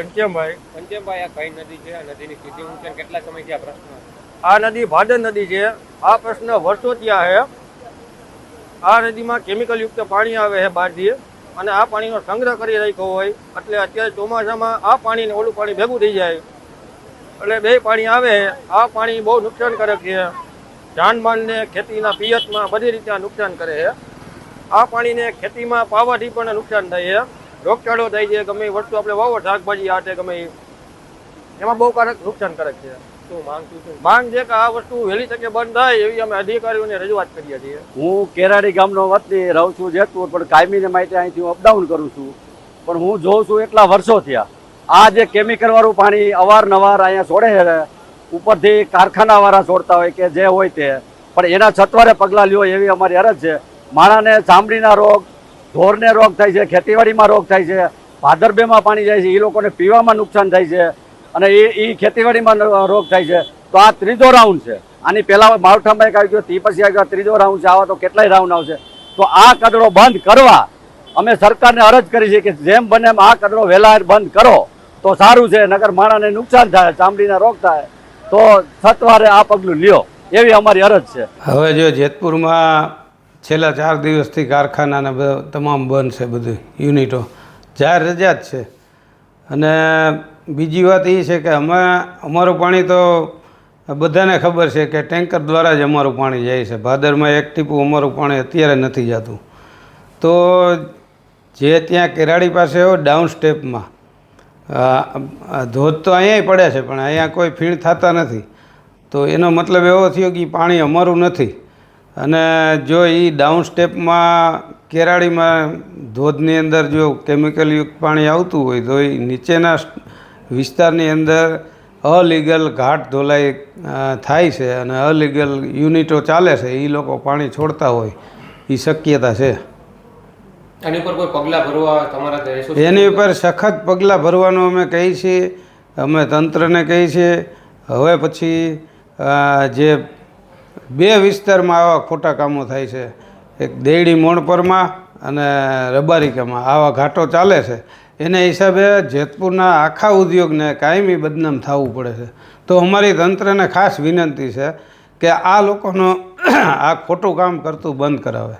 ઘનશ્યામભાઈ પંચમભાઈ આ કઈ નદી છે? આ નદીની સ્થિતિ હું છે? અને કેટલા સમયથી આ પ્રશ્ન આ નદી ભાદર નદી છે. આ પ્રશ્ન વર્ષો ત્યાં છે. આ નદીમાં કેમિકલયુક્ત પાણી આવે છે બહારથી અને આ પાણીનો સંગ્રહ કરી રાખ્યો હોય. એટલે અત્યારે ચોમાસામાં આ પાણી ને ઓલું પાણી ભેગું થઈ જાય. એટલે બે પાણી આવે આ પાણી બહુ નુકસાનકારક છે. જાનમાલને ખેતીના પિયતમાં બધી રીતે આ નુકસાન કરે છે. આ પાણીને ખેતીમાં પાવાથી પણ નુકસાન થાય છે. રોગચાળો થાય છે ગમે એ વસ્તુ આપણે વાવો શાકભાજી આટે ગમે એ. એમાં બહુ કારક નુકસાનકારક છે. શું માંગ શું માંગ છે કે આ વસ્તુ વહેલી તકે બંધ થાય એવી અમે અધિકારીઓને રજૂઆત કરીએ છીએ. હું કેરાડી ગામનો વતની રહું છું જેતપુર પણ કાયમીને માટે અહીંથી હું અપડાઉન કરું છું. પણ હું જોઉં છું એટલા વર્ષો થયા. આ જે કેમિકલવાળું પાણી અવારનવાર અહીંયા છોડે છે ઉપરથી કારખાનાવાળા છોડતા હોય કે જે હોય તે. પણ એના છતવારે પગલાં લ્યો એવી અમારી અરજ છે. માણાને ચામડીના રોગ ઢોરને રોગ થાય છે, ખેતીવાડીમાં રોગ થાય છે, ભાદરબેમાં પાણી જાય છે એ લોકોને પીવામાં નુકસાન થાય છે અને એ એ ખેતીવાડીમાં રોગ થાય છે. તો આ ત્રીજો રાઉન્ડ છે. આની પહેલા માવઠામાં એક આવી ગયો તે પછી આવી ત્રીજો રાઉન્ડ છે, આવા તો કેટલાય રાઉન્ડ આવશે. તો આ કચરો બંધ કરવા અમે સરકારને અરજ કરી છે કે જેમ બને એમ આ કચરો વહેલા બંધ કરો. તો સારું છે, નગર માણાને નુકસાન થાય, ચામડીના રોગ થાય. તો સત્વારે આ પગલું લ્યો. એવી અમારી અરજ છે. હવે જો જેતપુરમાં છેલ્લા ચાર દિવસથી કારખાનાને તમામ બંધ છે બધું યુનિટો. જાહેર રજા જ છે. અને બીજી વાત એ છે કે અમે, અમારું પાણી તો બધાને ખબર છે કે ટેન્કર દ્વારા જ અમારું પાણી જાય છે. ભાદરમાં એક ટીપું અમારું પાણી અત્યારે નથી જતું. તો જે ત્યાં કેરાડી પાસે હોય ડાઉન સ્ટેપમાં ધોધ તો અહીંયા પડે છે, પણ અહીંયા કોઈ ફીણ થતા નથી. તો એનો મતલબ એવો થયો કે પાણી અમારું નથી. અને જો એ ડાઉન સ્ટેપમાં કેરાળીમાં ધોધની અંદર જો કેમિકલયુક્ત પાણી આવતું હોય તો એ નીચેના વિસ્તારની અંદર અલીગલ ઘાટ ધોલાઈ થાય છે અને અલીગલ યુનિટો ચાલે છે. એ લોકો પાણી છોડતા હોય. એ શક્યતા છે. એની ઉપર કોઈ પગલાં ભરવા તમારા એની ઉપર સખત પગલાં ભરવાનું અમે કહીએ છીએ. અમે તંત્રને કહીએ છીએ. હવે પછી જે બે વિસ્તારમાં આવા ખોટા કામો થાય છે. એક દેડી મોણપરમાં અને રબારિકામાં. આવા ઘાટો ચાલે છે. એને હિસાબે જેતપુરના આખા ઉદ્યોગને કાયમી બદનામ થવું પડે છે. તો અમારી તંત્રને ખાસ વિનંતી છે કે આ લોકોનો આ ખોટું કામ કરતું બંધ કરાવે.